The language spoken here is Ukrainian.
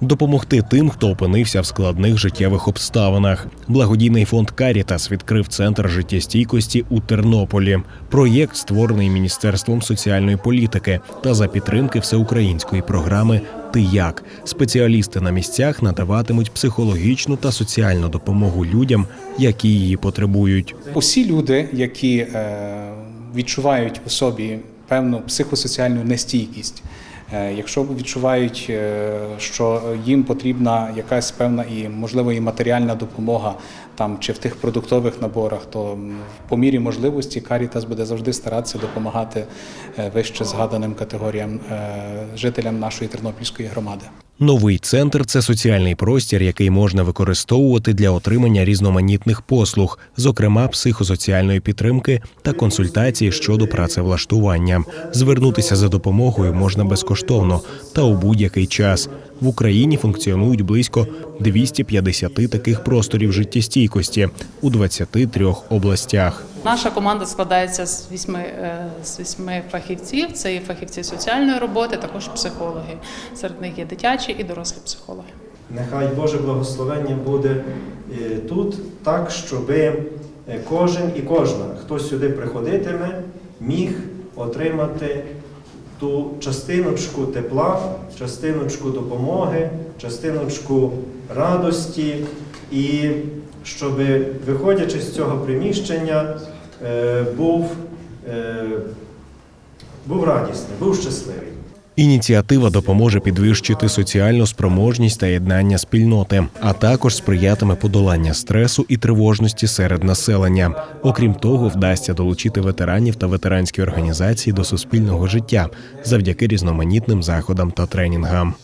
допомогти тим, хто опинився в складних життєвих обставинах. Благодійний фонд Карітас відкрив центр життєстійкості у Тернополі. Проєкт створений Міністерством соціальної політики та за підтримки всеукраїнської програми Ти як спеціалісти на місцях надаватимуть психологічну та соціальну допомогу людям, які її потребують. Усі люди, які е, відчувають у собі певну психосоціальну нестійкість, якщо відчувають, е, що їм потрібна якась певна і можливо і матеріальна допомога там чи в тих продуктових наборах, то по мірі можливості Карітас буде завжди старатися допомагати е, вище згаданим категоріям е, жителям нашої тернопільської громади. Новий центр це соціальний простір, який можна використовувати для отримання різноманітних послуг, зокрема психосоціальної підтримки та консультації щодо працевлаштування. Звернутися за допомогою можна безкоштовно та у будь-який час. В Україні функціонують близько 250 таких просторів життєстійкості у 23 областях. Наша команда складається з вісьми, е, з вісьми фахівців. Це і фахівці соціальної роботи, також психологи. Серед них є дитячі і дорослі психологи. Нехай Боже благословення буде е, тут так, щоб кожен і кожна, хто сюди приходитиме, міг отримати ту частиночку тепла, частиночку допомоги, частиночку радості, і щоб, виходячи з цього приміщення, е, був, е, був радісний, був щасливий. Ініціатива допоможе підвищити соціальну спроможність та єднання спільноти, а також сприятиме подолання стресу і тривожності серед населення. Окрім того, вдасться долучити ветеранів та ветеранські організації до суспільного життя завдяки різноманітним заходам та тренінгам.